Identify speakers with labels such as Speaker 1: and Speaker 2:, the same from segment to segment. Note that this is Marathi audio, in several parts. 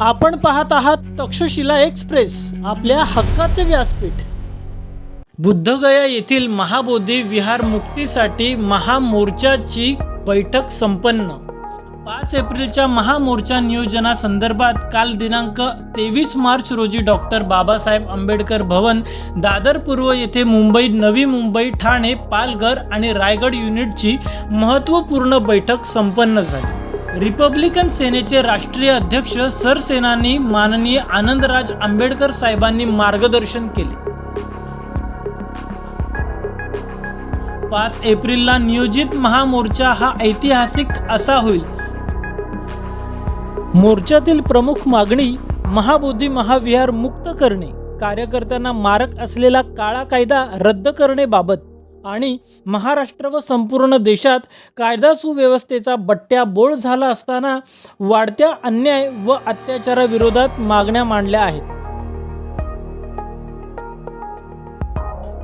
Speaker 1: आपण पाहत आहात तक्षशिला एक्सप्रेस आपल्या हक्काचे व्यासपीठ. बुद्धगया येथील महाबोधी विहार मुक्तीसाठी महामोर्चाची बैठक संपन्न. पाच एप्रिलच्या महामोर्चा नियोजनासंदर्भात काल दिनांक तेवीस मार्च रोजी डॉक्टर बाबासाहेब आंबेडकर भवन दादर पूर्व येथे मुंबई नवी मुंबई ठाणे पालघर आणि रायगड युनिटची महत्त्वपूर्ण बैठक संपन्न झाली. रिपब्लिकन सेनेचे राष्ट्रीय अध्यक्ष सरसेनानी माननीय आनंदराज आंबेडकर साहेबांनी मार्गदर्शन केले. पाच एप्रिलला नियोजित महामोर्चा हा ऐतिहासिक असा होईल. मोर्चातील प्रमुख मागणी महाबोधी महाविहार मुक्त करणे कार्यकर्त्यांना मारक असलेला काळा कायदा रद्द करणे आणि महाराष्ट्र व संपूर्ण देशात कायदा सुव्यवस्थेचा बट्ट्या बोळ झाला असताना वाढत्या अन्याय व अत्याचाराविरोधात मागण्या मांडल्या आहेत.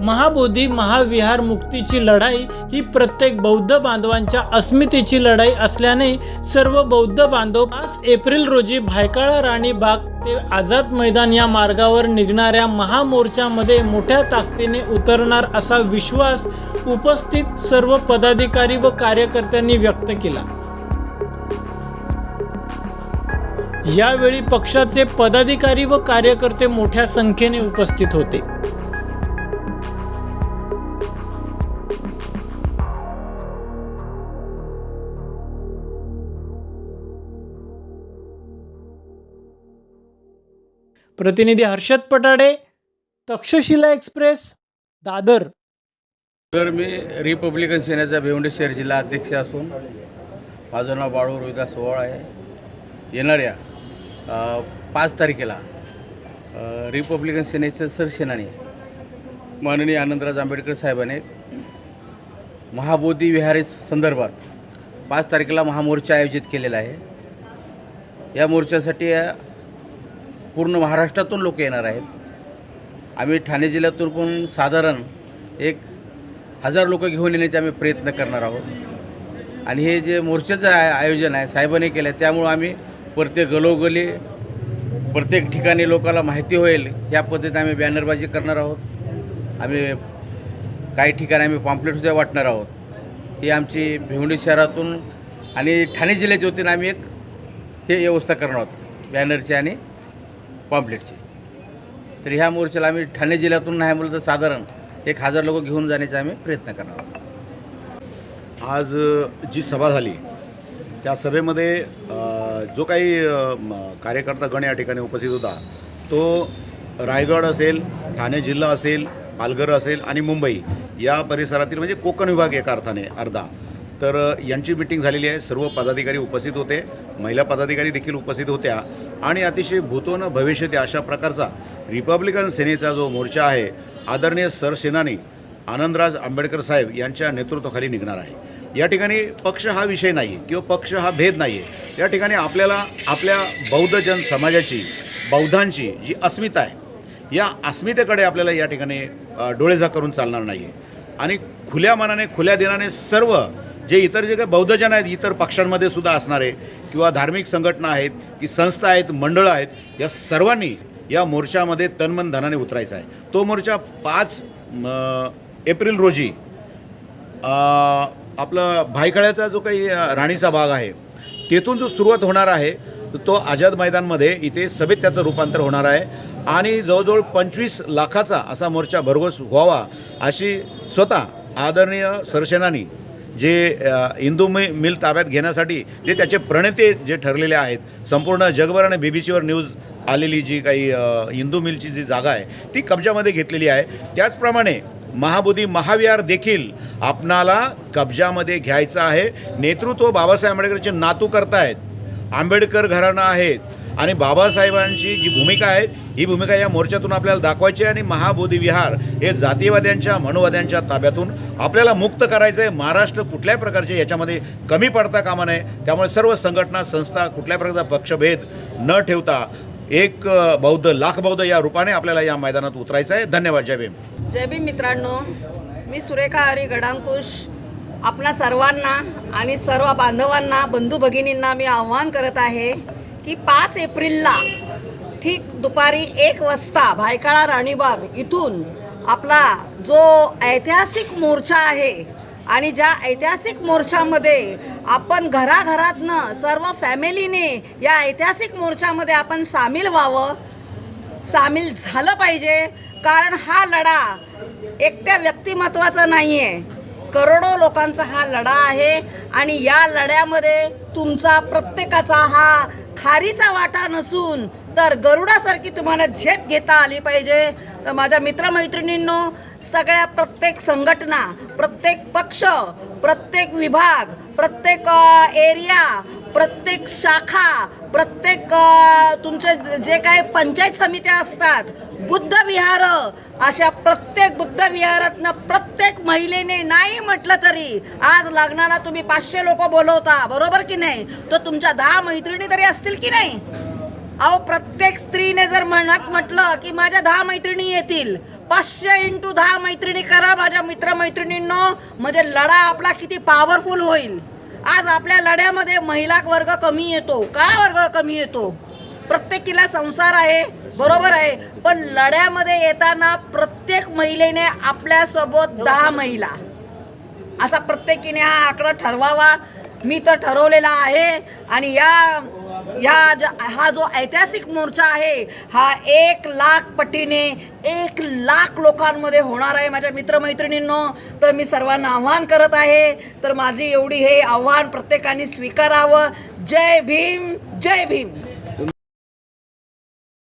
Speaker 1: महाबोधी महाविहार मुक्तीची लढाई ही प्रत्येक बौद्ध बांधवांच्या अस्मितेची लढाई असल्याने सर्व बौद्ध बांधव पाच एप्रिल रोजी भायकाळा राणी बाग ते आझाद मैदान या मार्गावर निघणाऱ्या महामोर्चामध्ये मोठ्या ताकदीने उतरणार असा विश्वास उपस्थित सर्व पदाधिकारी व कार्यकर्त्यांनी व्यक्त केला. यावेळी पक्षाचे पदाधिकारी व कार्यकर्ते मोठ्या संख्येने उपस्थित होते. प्रतिनिधी हर्षद पटाडे तक्षशिला एक्सप्रेस दादर.
Speaker 2: तर मी रिपब्लिकन सेनेचा भिवंडी शहर जिल्हा अध्यक्ष असून माझं नाव बाळू रोहिदास ओवाळ आहे. येणाऱ्या पाच तारखेला रिपब्लिकन सेनेचे सरसेनानी माननीय आनंदराज आंबेडकर साहेबांनी महाबोधी विहारी संदर्भात पाच तारखेला महामोर्चा आयोजित केलेला आहे. या मोर्चासाठी पूर्ण महाराष्ट्रातून लोक येणार आहेत. आम्ही ठाणे जिल्ह्यातून पण साधारण एक हजार लोक घेऊन येण्याचे आम्ही प्रयत्न करणार आहोत. आणि हे जे मोर्चाचं आय आयोजन आहे साहेबांनी केलं आहे त्यामुळं आम्ही प्रत्येक गलोगली प्रत्येक ठिकाणी लोकांना माहिती होईल या पद्धतीने आम्ही बॅनरबाजी करणार आहोत. आम्ही काही ठिकाणी आम्ही पॉम्पलेटसुद्धा वाटणार आहोत. ही आमची भिवंडी शहरातून आणि ठाणे जिल्ह्याच्या वतीनं आम्ही एक हे व्यवस्था करणार आहोत बॅनरची आणि पॉम्पलेटची तर ह्या मोर्चाला आम्ही ठाणे जिल्ह्यातून नाही म्हणलं तर साधारण एक हजार लोक घेऊन जाण्याचा आम्ही प्रयत्न करणार आहोत.
Speaker 3: आज जी सभा झाली त्या सभेमध्ये जो काही कार्यकर्ता गण या ठिकाणी उपस्थित होता तो रायगड असेल ठाणे जिल्हा असेल पालघर असेल आणि मुंबई या परिसरातील म्हणजे कोकण विभाग एका अर्थाने अर्धा. तर यांची मिटिंग झालेली आहे. सर्व पदाधिकारी उपस्थित होते. महिला पदाधिकारी देखील उपस्थित होत्या. आणि अतिशय भूतोन भविष्यते अशा प्रकारचा रिपब्लिकन सेनेचा जो मोर्चा आहे आदरणीय सरसेनानी आनंदराज आंबेडकर साहेब यांच्या नेतृत्वाखाली निघणार आहे. या ठिकाणी पक्ष हा विषय नाही किंवा पक्ष हा भेद नाही आहे या ठिकाणी आपल्याला आपल्या बौद्ध जन समाजाची बौद्धांची जी अस्मिता आहे या अस्मितेकडे आपल्याला या ठिकाणी डोळेझा करून चालणार नाही आहे आणि खुल्या मनाने खुल्या दिनाने सर्व जे इतर जे काही बौद्धजन आहेत इतर पक्षांमध्ये सुद्धा असणारे किंवा धार्मिक संघटना आहेत की संस्था आहेत मंडळं आहेत या सर्वांनी या मोर्चामध्ये तनमन धनाने उतरायचा आहे. तो मोर्चा पाच एप्रिल रोजी आपला आपलं भायखळ्याचा जो काही राणीचा भाग आहे तेथून जो सुरुवात होणार आहे तो आझाद मैदानमध्ये इथे सभेत त्याचं रूपांतर होणार आहे. आणि जवळजवळ पंचवीस लाखाचा असा मोर्चा भरघोस व्हावा अशी स्वतः आदरणीय सरसेनानी जे हिंदू मि मिल ताब्यात घेण्यासाठी जे त्याचे प्रणेते जे ठरलेले आहेत संपूर्ण जगभर आणि बी बी सीवर न्यूज आलेली जी काही हिंदू मिलची जी जागा आहे ती कब्जामध्ये घेतलेली आहे. त्याचप्रमाणे महाबोधी महाविहार देखील आपणाला कब्जामध्ये घ्यायचं आहे. नेतृत्व बाबासाहेब आंबेडकरचे नातू करतायत. आंबेडकर घराणं आहेत. आणि बाबासाहेबांची जी भूमिका आहे ही भूमिका या मोर्चातून आपल्याला दाखवायची आणि महाबोधी विहार हे जातीवाद्यांच्या मनोवाद्यांच्या ताब्यातून आपल्याला मुक्त करायचं आहे महाराष्ट्र कुठल्याही प्रकारचे याच्यामध्ये कमी पडता कामा नये. त्यामुळे सर्व संघटना संस्था कुठल्या प्रकारचा पक्षभेद न ठेवता एक बौद्ध लाख बौद्ध या रूपाने आपल्याला या मैदानात उतरायचं आहे धन्यवाद जय भीम.
Speaker 4: जय भीम मित्रांनो मी सुरेखा हरी गडांकुश आपणा सर्वांना आणि सर्व बांधवांना बंधू भगिनींना मी आव्हान करत आहे की पाच एप्रिलला ठीक दुपारी एक वाजता भायकाळा राणीबाग इथून आपला जो ऐतिहासिक मोर्चा आहे आणि ज्या ऐतिहासिक मोर्चामध्ये आपण घराघरातनं सर्व फॅमिलीने या ऐतिहासिक मोर्चामध्ये आपण सामील व्हावं सामील झालं पाहिजे. कारण हा लढा एकट्या व्यक्तिमत्वाचा नाही आहे करोडो लोकांचा हा लढा आहे आणि या लढ्यामध्ये तुमचा प्रत्येकाचा हा खारीचा वाटा नसून तर गरुडासारखी तुम्हाला झेप घेता आली पाहिजे. तर माझ्या मित्रमैत्रिणींनो सगळ्या प्रत्येक संघटना प्रत्येक पक्ष प्रत्येक विभाग प्रत्येक एरिया प्रत्येक शाखा प्रत्येक तुमचे जे- जे काही पंचायत समित्या असतात बुद्ध विहार अशा प्रत्येक बुद्ध विहारातनं प्रत्येक महिलेने नाही म्हटलं तरी आज लग्नाला तुम्ही पाचशे लोक बोलवता बरोबर की नाही? तर तुमच्या दहा मैत्रिणी तरी असतील की नाही? अहो प्रत्येक स्त्रीने जर म्हणत म्हटलं की माझ्या दहा मैत्रिणी येतील पाचशे इंटू दहा मैत्रिणी करा माझ्या मित्रमैत्रिणींनो म्हणजे लढा आपला किती पॉवरफुल होईल. आज आपल्या लढ्यामध्ये महिला वर्ग कमी येतो. का वर्ग कमी येतो? प्रत्येकीला संसार आहे बरोबर आहे पण लढ्यामध्ये येताना प्रत्येक महिलेने आपल्यासोबत दहा महिला. असा प्रत्येकीने हा आकडा ठरवावा. मी तर ठरवलेला आहे. आणि या या ज- हा जो ऐतिहासिक मोर्चा आहे हा एक लाख पटीने एक लाख लोकांमध्ये होणार आहे. माझ्या मित्रमैत्रिणींनो तर मी सर्वांना आव्हान करत आहे. तर माझी एवढी हे आव्हान प्रत्येकाने स्वीकारावं. जय भीम जय भीम.